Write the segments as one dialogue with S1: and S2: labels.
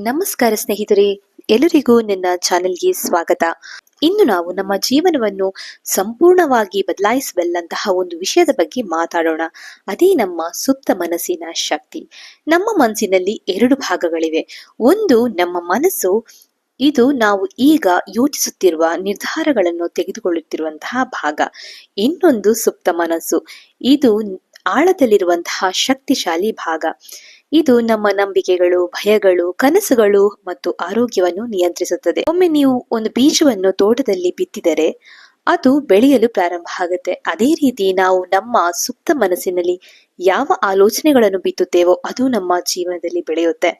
S1: ನಮಸ್ಕಾರ ಸ್ನೇಹಿತರೆ, ಎಲ್ಲರಿಗೂ ನನ್ನ ಚಾನೆಲ್ಗೆ ಸ್ವಾಗತ. ಇಂದು ನಾವು ನಮ್ಮ ಜೀವನವನ್ನು ಸಂಪೂರ್ಣವಾಗಿ ಬದಲಾಯಿಸಬಲ್ಲಂತಹ ಒಂದು ವಿಷಯದ ಬಗ್ಗೆ ಮಾತಾಡೋಣ. ಅದೇ ನಮ್ಮ ಸುಪ್ತ ಮನಸ್ಸಿನ ಶಕ್ತಿ. ನಮ್ಮ ಮನಸ್ಸಿನಲ್ಲಿ ಎರಡು ಭಾಗಗಳಿವೆ. ಒಂದು, ನಮ್ಮ ಮನಸ್ಸು, ಇದು ನಾವು ಈಗ ಯೋಚಿಸುತ್ತಿರುವ ನಿರ್ಧಾರಗಳನ್ನು ತೆಗೆದುಕೊಳ್ಳುತ್ತಿರುವಂತಹ ಭಾಗ. ಇನ್ನೊಂದು ಸುಪ್ತ ಮನಸ್ಸು. ಇದು ಆಳದಲ್ಲಿರುವಂತಹ ಶಕ್ತಿಶಾಲಿ ಭಾಗ. ಇದು ನಮ್ಮ ನಂಬಿಕೆಗಳು, ಭಯಗಳು, ಕನಸುಗಳು ಮತ್ತು ಆರೋಗ್ಯವನ್ನು ನಿಯಂತ್ರಿಸುತ್ತದೆ. ಒಮ್ಮೆ ನೀವು ಒಂದು ಬೀಜವನ್ನು ತೋಟದಲ್ಲಿ ಬಿತ್ತಿದರೆ ಅದು ಬೆಳೆಯಲು ಪ್ರಾರಂಭ ಆಗುತ್ತೆ. ಅದೇ ರೀತಿ ನಾವು ನಮ್ಮ ಸುಪ್ತ ಮನಸ್ಸಿನಲ್ಲಿ ಯಾವ ಆಲೋಚನೆಗಳನ್ನು ಬಿತ್ತುತ್ತೇವೋ ಅದು ನಮ್ಮ ಜೀವನದಲ್ಲಿ ಬೆಳೆಯುತ್ತೆ.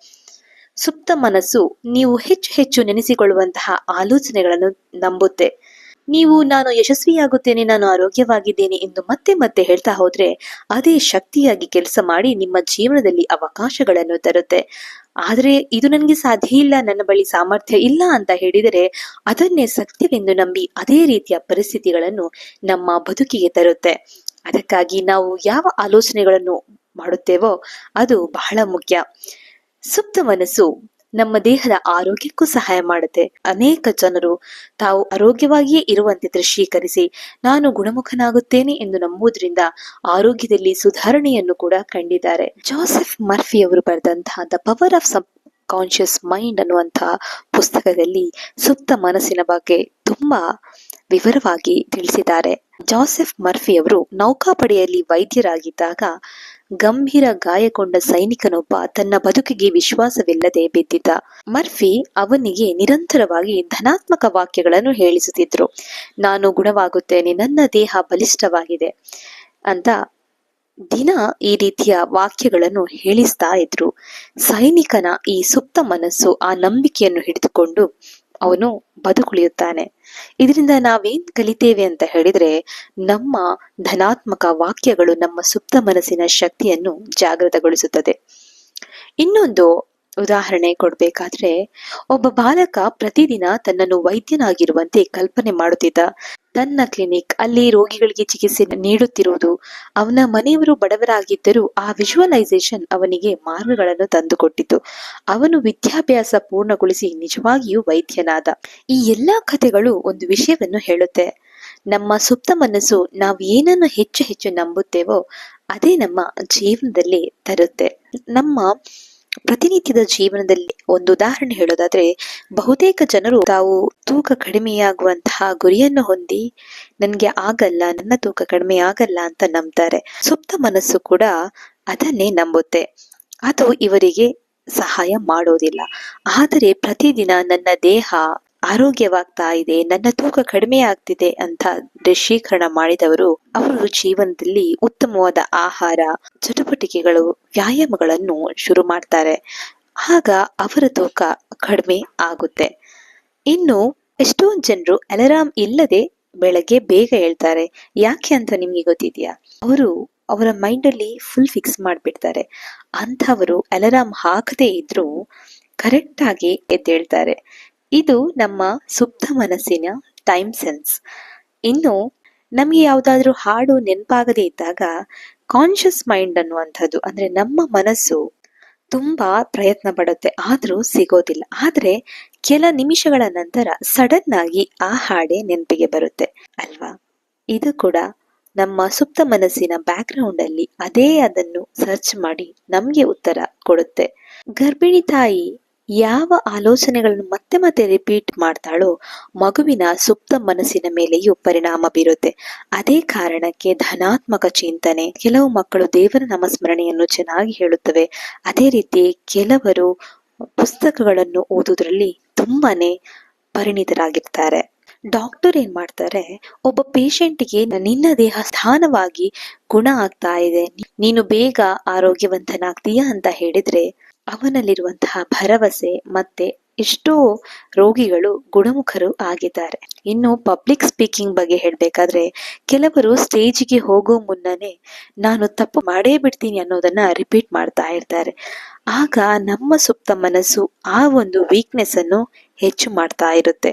S1: ಸುಪ್ತ ಮನಸ್ಸು ನೀವು ಹೆಚ್ಚು ಹೆಚ್ಚು ನೆನೆಸಿಕೊಳ್ಳುವಂತಹ ಆಲೋಚನೆಗಳನ್ನು ನಂಬುತ್ತೆ. ನೀವು, ನಾನು ಯಶಸ್ವಿಯಾಗುತ್ತೇನೆ, ನಾನು ಆರೋಗ್ಯವಾಗಿದ್ದೇನೆ ಎಂದು ಮತ್ತೆ ಮತ್ತೆ ಹೇಳ್ತಾ ಹೋದ್ರೆ, ಅದೇ ಶಕ್ತಿಯಾಗಿ ಕೆಲಸ ಮಾಡಿ ನಿಮ್ಮ ಜೀವನದಲ್ಲಿ ಅವಕಾಶಗಳನ್ನು ತರುತ್ತೆ. ಆದರೆ ಇದು ನನಗೆ ಸಾಧ್ಯ ಇಲ್ಲ, ನನ್ನ ಬಳಿ ಸಾಮರ್ಥ್ಯ ಇಲ್ಲ ಅಂತ ಹೇಳಿದರೆ, ಅದನ್ನೇ ಸತ್ಯವೆಂದು ನಂಬಿ ಅದೇ ರೀತಿಯ ಪರಿಸ್ಥಿತಿಗಳನ್ನು ನಮ್ಮ ಬದುಕಿಗೆ ತರುತ್ತೆ. ಅದಕ್ಕಾಗಿ ನಾವು ಯಾವ ಆಲೋಚನೆಗಳನ್ನು ಮಾಡುತ್ತೇವೋ, ಅದು ಬಹಳ ಮುಖ್ಯ. ಸುಪ್ತ ಮನಸ್ಸು. ನಮ್ಮ ದೇಹದ ಆರೋಗ್ಯಕ್ಕೂ ಸಹಾಯ ಮಾಡುತ್ತೆ. ಅನೇಕ ಜನರು ತಾವು ಆರೋಗ್ಯವಾಗಿಯೇ ಇರುವಂತೆ ದೃಶ್ಯೀಕರಿಸಿ, ನಾನು ಗುಣಮುಖನಾಗುತ್ತೇನೆ ಎಂದು ನಂಬುವುದರಿಂದ ಆರೋಗ್ಯದಲ್ಲಿ ಸುಧಾರಣೆಯನ್ನು ಕೂಡ ಕಂಡಿದ್ದಾರೆ. ಜೋಸೆಫ್ ಮರ್ಫಿ ಅವರು ಬರೆದಂತಹ the power of subconscious mind ಅನ್ನುವಂತಹ ಪುಸ್ತಕದಲ್ಲಿ ಸುಪ್ತ ಮನಸ್ಸಿನ ಬಗ್ಗೆ ತುಂಬಾ ವಿವರವಾಗಿ ತಿಳಿಸಿದ್ದಾರೆ. ಜೋಸೆಫ್ ಮರ್ಫಿ ಅವರು ನೌಕಾಪಡೆಯಲ್ಲಿ ವೈದ್ಯರಾಗಿದ್ದಾಗ ಗಂಭೀರ ಗಾಯಗೊಂಡ ಸೈನಿಕನೊಬ್ಬ ತನ್ನ ಬದುಕಿಗೆ ವಿಶ್ವಾಸವಿಲ್ಲದೆ ಬಿದ್ದಿದ್ದ. ಮರ್ಫಿ ಅವನಿಗೆ ನಿರಂತರವಾಗಿ ಧನಾತ್ಮಕ ವಾಕ್ಯಗಳನ್ನು ಹೇಳಿಸುತ್ತಿದ್ರು. ನಾನು ಗುಣವಾಗುತ್ತೇನೆ, ನನ್ನ ದೇಹ ಬಲಿಷ್ಠವಾಗಿದೆ ಅಂತ ದಿನ ಈ ರೀತಿಯ ವಾಕ್ಯಗಳನ್ನು ಹೇಳಿಸ್ತಾ ಇದ್ರು. ಸೈನಿಕನ ಈ ಸುಪ್ತ ಮನಸ್ಸು ಆ ನಂಬಿಕೆಯನ್ನು ಹಿಡಿದುಕೊಂಡು ಅವನು ಬದುಕುಳಿಯುತ್ತಾನೆ. ಇದರಿಂದ ನಾವೇನ್ ಕಲಿತೇವೆ ಅಂತ ಹೇಳಿದ್ರೆ, ನಮ್ಮ ಧನಾತ್ಮಕ ವಾಕ್ಯಗಳು ನಮ್ಮ ಸುಪ್ತ ಮನಸ್ಸಿನ ಶಕ್ತಿಯನ್ನು ಜಾಗೃತಗೊಳಿಸುತ್ತದೆ. ಇನ್ನೊಂದು ಉದಾಹರಣೆ ಕೊಡ್ಬೇಕಾದ್ರೆ, ಒಬ್ಬ ಬಾಲಕ ಪ್ರತಿದಿನ ತನ್ನನ್ನು ವೈದ್ಯನಾಗಿರುವಂತೆ ಕಲ್ಪನೆ ಮಾಡುತ್ತಿದ್ದ. ತನ್ನ ಕ್ಲಿನಿಕ್ ಅಲ್ಲಿ ರೋಗಿಗಳಿಗೆ ಚಿಕಿತ್ಸೆ ನೀಡುತ್ತಿರುವುದು, ಅವನ ಮನೆಯವರು ಬಡವರಾಗಿದ್ದರೂ ಆ ವಿಜುವಲೈಸೇಷನ್ ಅವನಿಗೆ ಮಾರ್ಗಗಳನ್ನು ತಂದುಕೊಟ್ಟಿತು. ಅವನು ವಿದ್ಯಾಭ್ಯಾಸ ಪೂರ್ಣಗೊಳಿಸಿ ನಿಜವಾಗಿಯೂ ವೈದ್ಯನಾದ. ಈ ಎಲ್ಲಾ ಕಥೆಗಳು ಒಂದು ವಿಷಯವನ್ನು ಹೇಳುತ್ತೆ. ನಮ್ಮ ಸುಪ್ತ ಮನಸ್ಸು ನಾವು ಏನನ್ನು ಹೆಚ್ಚು ಹೆಚ್ಚು ನಂಬುತ್ತೇವೋ, ಅದೇ ನಮ್ಮ ಜೀವನದಲ್ಲಿ ತರುತ್ತೆ. ನಮ್ಮ ಪ್ರತಿನಿತ್ಯದ ಜೀವನದಲ್ಲಿ ಒಂದು ಉದಾಹರಣೆ ಹೇಳೋದಾದ್ರೆ, ಬಹುತೇಕ ಜನರು ತಾವು ತೂಕ ಕಡಿಮೆಯಾಗುವಂತಹ ಗುರಿಯನ್ನು ಹೊಂದಿ, ನನ್ಗೆ ಆಗಲ್ಲ, ನನ್ನ ತೂಕ ಕಡಿಮೆ ಆಗಲ್ಲ ಅಂತ ನಂಬ್ತಾರೆ. ಸುಪ್ತ ಮನಸ್ಸು ಕೂಡ ಅದನ್ನೇ ನಂಬುತ್ತೆ. ಅದು ಇವರಿಗೆ ಸಹಾಯ ಮಾಡೋದಿಲ್ಲ. ಆದರೆ ಪ್ರತಿದಿನ ನನ್ನ ದೇಹ ಆರೋಗ್ಯವಾಗ್ತಾ ಇದೆ, ನನ್ನ ತೂಕ ಕಡಿಮೆ ಆಗ್ತಿದೆ ಅಂತ ದೃಶ್ಯೀಕರಣ ಮಾಡಿದವರು, ಅವರು ಜೀವನದಲ್ಲಿ ಉತ್ತಮವಾದ ಆಹಾರ, ಚಟುವಟಿಕೆಗಳು, ವ್ಯಾಯಾಮಗಳನ್ನು ಶುರು ಮಾಡ್ತಾರೆ. ಆಗ ಅವರ ತೂಕ ಕಡಿಮೆ ಆಗುತ್ತೆ. ಇನ್ನು ಎಷ್ಟೊಂದು ಜನರು ಅಲಾರಾಮ್ ಇಲ್ಲದೆ ಬೆಳಗ್ಗೆ ಬೇಗ ಹೇಳ್ತಾರೆ ಯಾಕೆ ಅಂತ ನಿಮ್ಗೆ ಗೊತ್ತಿದ್ಯಾ? ಅವರು ಅವರ ಮೈಂಡ್ ಅಲ್ಲಿ ಫುಲ್ ಫಿಕ್ಸ್ ಮಾಡ್ಬಿಡ್ತಾರೆ. ಅಂಥವರು ಅಲಾರಾಮ್ ಹಾಕದೇ ಇದ್ರೂ ಕರೆಕ್ಟಾಗಿ ಎದ್ದೇಳ್ತಾರೆ. ಇದು ನಮ್ಮ ಸುಪ್ತ ಮನಸ್ಸಿನ ಟೈಮ್ ಸೆನ್ಸ್ ಇನ್ನು ನಮಗೆ ಯಾವುದಾದ್ರೂ ಹಾಡು ನೆನಪಾಗದೇ ಇದ್ದಾಗ ಕಾನ್ಶಿಯಸ್ ಮೈಂಡ್ ಅನ್ನುವಂಥದ್ದು, ಅಂದ್ರೆ ನಮ್ಮ ಮನಸ್ಸು ತುಂಬಾ ಪ್ರಯತ್ನ ಪಡುತ್ತೆ. ಆದ್ರೂ ಸಿಗೋದಿಲ್ಲ. ಆದ್ರೆ ಕೆಲ ನಿಮಿಷಗಳ ನಂತರ ಸಡನ್ ಆಗಿ ಆ ಹಾಡೆ ನೆನಪಿಗೆ ಬರುತ್ತೆ. ಅಲ್ವಾ? ಇದು ಕೂಡ ನಮ್ಮ ಸುಪ್ತ ಮನಸ್ಸಿನ ಬ್ಯಾಕ್ ಅಲ್ಲಿ ಅದೇ ಅದನ್ನು ಸರ್ಚ್ ಮಾಡಿ ನಮ್ಗೆ ಉತ್ತರ ಕೊಡುತ್ತೆ. ಗರ್ಭಿಣಿ ತಾಯಿ ಯಾವ ಆಲೋಚನೆಗಳನ್ನು ಮತ್ತೆ ಮತ್ತೆ ರಿಪೀಟ್ ಮಾಡ್ತಾಳೋ ಮಗುವಿನ ಸುಪ್ತ ಮನಸ್ಸಿನ ಮೇಲೆಯೂ ಪರಿಣಾಮ ಬೀರುತ್ತೆ. ಅದೇ ಕಾರಣಕ್ಕೆ ಧನಾತ್ಮಕ ಚಿಂತನೆ ಕೆಲವು ಮಕ್ಕಳು ದೇವರ ನಾಮಸ್ಮರಣೆಯನ್ನು ಚೆನ್ನಾಗಿ ಹೇಳುತ್ತವೆ. ಅದೇ ರೀತಿ ಕೆಲವರು ಪುಸ್ತಕಗಳನ್ನು ಓದುವುದರಲ್ಲಿ ತುಂಬಾನೇ ಪರಿಣಿತರಾಗಿರ್ತಾರೆ. ಡಾಕ್ಟರ್ ಏನ್ ಮಾಡ್ತಾರೆ? ಒಬ್ಬ ಪೇಷಂಟ್ಗೆ ನಿನ್ನ ದೇಹ ಸ್ಥಾನವಾಗಿ ಗುಣ ಆಗ್ತಾ ಇದೆ. ನೀನು ಬೇಗ ಆರೋಗ್ಯವಂತನಾಗ್ತೀಯಾ ಅಂತ ಹೇಳಿದ್ರೆ ಅವನಲ್ಲಿರುವಂತಹ ಭರವಸೆ ಮತ್ತೆ ಎಷ್ಟೋ ರೋಗಿಗಳು ಗುಣಮುಖರು ಆಗಿದ್ದಾರೆ. ಇನ್ನು ಪಬ್ಲಿಕ್ ಸ್ಪೀಕಿಂಗ್ ಬಗ್ಗೆ ಹೇಳಬೇಕಾದ್ರೆ, ಕೆಲವರು ಸ್ಟೇಜಿಗೆ ಹೋಗೋ ಮುನ್ನನೇ ನಾನು ತಪ್ಪು ಮಾಡೇ ಬಿಡ್ತೀನಿ ಅನ್ನೋದನ್ನ ರಿಪೀಟ್ ಮಾಡ್ತಾ ಇರ್ತಾರೆ. ಆಗ ನಮ್ಮ ಸುಪ್ತ ಮನಸ್ಸು ಆ ಒಂದು ವೀಕ್ನೆಸ್ ಅನ್ನು ಹೆಚ್ಚು ಮಾಡ್ತಾ ಇರುತ್ತೆ.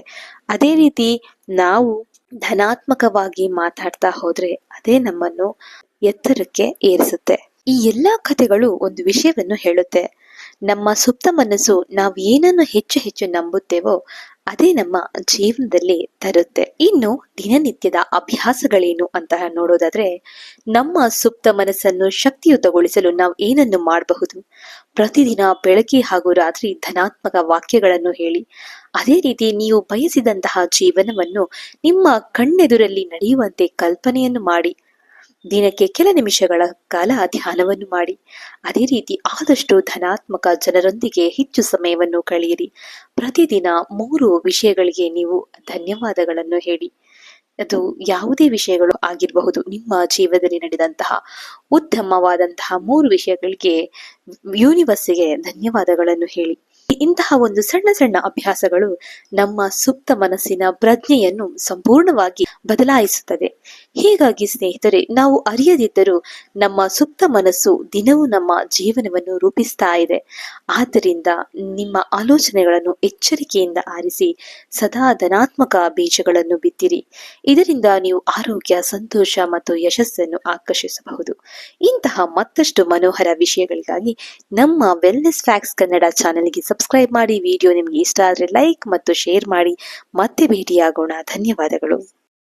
S1: ಅದೇ ರೀತಿ ನಾವು ಧನಾತ್ಮಕವಾಗಿ ಮಾತಾಡ್ತಾ ಹೋದ್ರೆ ಅದೇ ನಮ್ಮನ್ನು ಎತ್ತರಕ್ಕೆ ಏರಿಸುತ್ತೆ. ಈ ಎಲ್ಲಾ ಕಥೆಗಳು ಒಂದು ವಿಷಯವನ್ನು ಹೇಳುತ್ತೆ. ನಮ್ಮ ಸುಪ್ತ ಮನಸ್ಸು ನಾವು ಏನನ್ನು ಹೆಚ್ಚು ಹೆಚ್ಚು ನಂಬುತ್ತೇವೋ ಅದೇ ನಮ್ಮ ಜೀವನದಲ್ಲಿ ತರುತ್ತೆ. ಇನ್ನು ದಿನನಿತ್ಯದ ಅಭ್ಯಾಸಗಳೇನು ಅಂತ ನೋಡೋದಾದ್ರೆ, ನಮ್ಮ ಸುಪ್ತ ಮನಸ್ಸನ್ನು ಶಕ್ತಿಯುತಗೊಳಿಸಲು ನಾವು ಏನನ್ನು ಮಾಡಬಹುದು? ಪ್ರತಿದಿನ ಬೆಳಗ್ಗೆ ಹಾಗೂ ರಾತ್ರಿ ಧನಾತ್ಮಕ ವಾಕ್ಯಗಳನ್ನು ಹೇಳಿ, ಅದೇ ರೀತಿ ನೀವು ಬಯಸಿದಂತಹ ಜೀವನವನ್ನು ನಿಮ್ಮ ಕಣ್ಣೆದುರಲ್ಲಿ ನಡೆಯುವಂತೆ ಕಲ್ಪನೆಯನ್ನು ಮಾಡಿ ದಿನಕ್ಕೆ ಕೆಲ ನಿಮಿಷಗಳ ಕಾಲ ಧ್ಯಾನವನ್ನು ಮಾಡಿ. ಅದೇ ರೀತಿ ಆದಷ್ಟು ಧನಾತ್ಮಕ ಜನರೊಂದಿಗೆ ಹೆಚ್ಚು ಸಮಯವನ್ನು ಕಳೆಯಿರಿ. ಪ್ರತಿದಿನ ಮೂರು ವಿಷಯಗಳಿಗೆ ನೀವು ಧನ್ಯವಾದಗಳನ್ನು ಹೇಳಿ. ಅದು ಯಾವುದೇ ವಿಷಯಗಳು ಆಗಿರಬಹುದು. ನಿಮ್ಮ ಜೀವನದಲ್ಲಿ ನಡೆದಂತಹ ಉತ್ತಮವಾದಂತಹ ಮೂರು ವಿಷಯಗಳಿಗೆ ಯೂನಿವರ್ಸ್ಗೆ ಧನ್ಯವಾದಗಳನ್ನು ಹೇಳಿ. ಇಂತಹ ಒಂದು ಸಣ್ಣ ಸಣ್ಣ ಅಭ್ಯಾಸಗಳು ನಮ್ಮ ಸುಪ್ತ ಮನಸ್ಸಿನ ಪ್ರಜ್ಞೆಯನ್ನು ಸಂಪೂರ್ಣವಾಗಿ ಬದಲಾಯಿಸುತ್ತದೆ. ಹೀಗಾಗಿ ಸ್ನೇಹಿತರೆ, ನಾವು ಅರಿಯದಿದ್ದರೂ ನಮ್ಮ ಸುಪ್ತ ಮನಸ್ಸು ದಿನವೂ ನಮ್ಮ ಜೀವನವನ್ನು ರೂಪಿಸ್ತಾ ಇದೆ. ಆದ್ದರಿಂದ ನಿಮ್ಮ ಆಲೋಚನೆಗಳನ್ನು ಎಚ್ಚರಿಕೆಯಿಂದ ಆರಿಸಿ, ಸದಾ ಧನಾತ್ಮಕ ಬೀಜಗಳನ್ನು ಬಿತ್ತಿರಿ. ಇದರಿಂದ ನೀವು ಆರೋಗ್ಯ, ಸಂತೋಷ ಮತ್ತು ಯಶಸ್ಸನ್ನು ಆಕರ್ಷಿಸಬಹುದು. ಇಂತಹ ಮತ್ತಷ್ಟು ಮನೋಹರ ವಿಷಯಗಳಿಗಾಗಿ ನಮ್ಮ ವೆಲ್ನೆಸ್ ಫ್ಯಾಕ್ಸ್ ಕನ್ನಡ ಚಾನೆಲ್ಗೆ ಸಬ್ಸ್ಕ್ರೈಬ್ ಮಾಡಿ. ವಿಡಿಯೋ ನಿಮಗೆ ಇಷ್ಟ ಆದರೆ ಲೈಕ್ ಮತ್ತು ಶೇರ್ ಮಾಡಿ. ಮತ್ತೆ ಭೇಟಿಯಾಗೋಣ. ಧನ್ಯವಾದಗಳು.